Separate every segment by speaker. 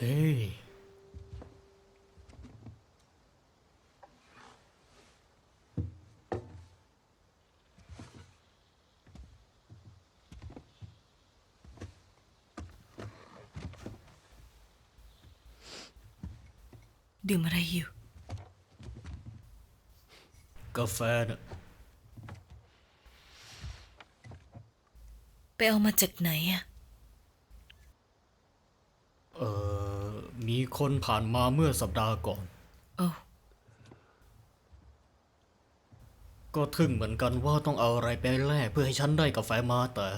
Speaker 1: Hey. Điều mà ra hiểu Cà phê đó. Bé ông mà
Speaker 2: chật này à. มีคนผ่านมาเมื่อสัปดาห์ก่อน
Speaker 1: โอ้
Speaker 2: ก็ทึ่งเหมือนกันว่าต้องเอาอะไรไปแลกเพื่อให้ฉันได้กาแฟมาแต่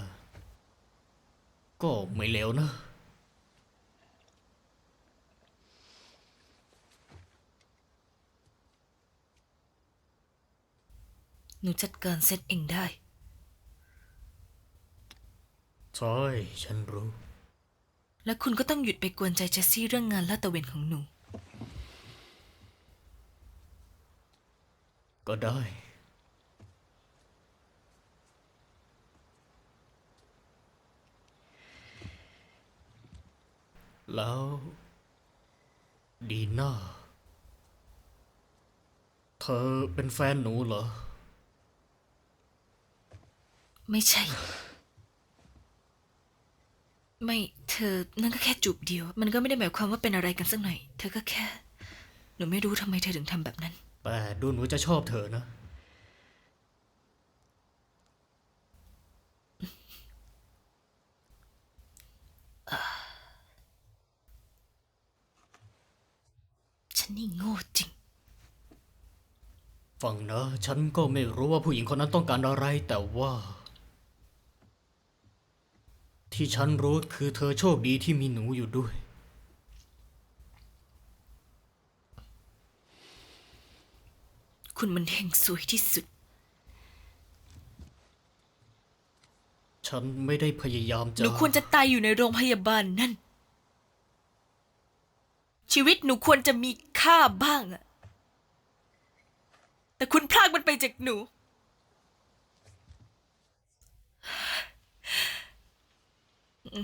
Speaker 2: ก็ไม่เลวนะ
Speaker 1: หนูจัดการเซตเองได้
Speaker 2: ใช่ ฉันรู้
Speaker 1: และคุณก็ต้องหยุดไปกวนใจเจสซี่เรื่องงานลาดตระเวนของหนู
Speaker 2: ก็ได้ แล้ว ดีน่า เธอเป็นแฟนหนูเหรอ
Speaker 1: ไม่ใช่ ไม่เธอนั่นก็แค่จูบเดียว มันก็ไม่ได้หมายความว่าเป็นอะไรกันสักหน่อย เธอก็แค่ หนูไม่รู้ทำไมเธอถึงทำแบบนั้น
Speaker 2: แต่ดูหนูจะชอบเธอนะ
Speaker 1: ฉันนี่โง่จริง
Speaker 2: ฟังนะ ฉันก็ไม่รู้ว่าผู้หญิงคนนั้นต้องการอะไรแต่ว่า ที่ฉันรู้คือเธอโชคดีที่มีหนูอยู่ด้วย
Speaker 1: คุณมันแห่งสวยที่สุด
Speaker 2: ฉันไม่ได้พยายาม
Speaker 1: ห
Speaker 2: จะ
Speaker 1: นูควรจะตายอยู่ในโรงพยาบาลนั่น ชีวิตหนูควรจะมีค่าบ้างอะแต่คุณพรากมันไปจากหนู
Speaker 2: ถ้า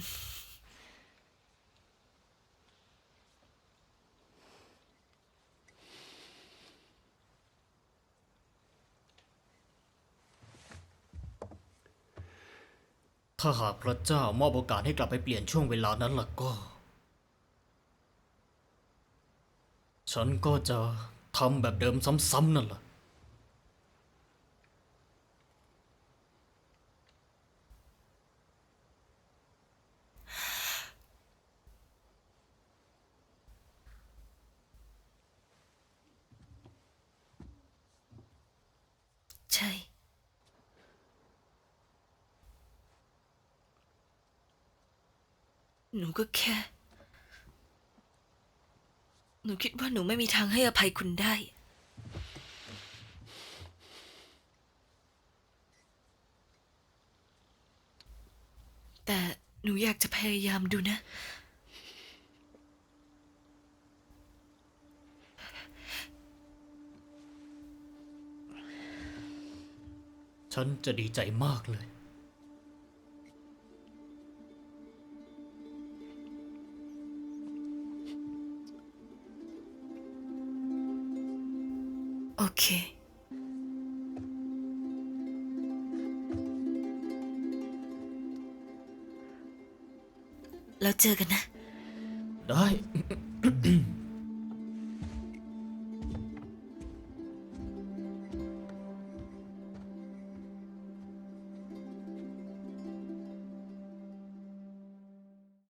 Speaker 2: หากพระเจ้ามอบโอกาสให้กลับไปเปลี่ยนช่วงเวลานั้นล่ะก็ ฉันก็จะทำแบบเดิมซ้ำๆนั่นแหละ
Speaker 1: ใช่หนูก็แค่ หนูคิดว่าหนูไม่มีทางให้อภัยคุณได้ แต่หนูอยากจะพยายามดูนะ
Speaker 2: ฉันจะดีใจมากเลย
Speaker 1: โอเค แล้วเจอกันนะ
Speaker 2: ได้